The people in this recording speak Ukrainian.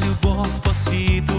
любов по світу.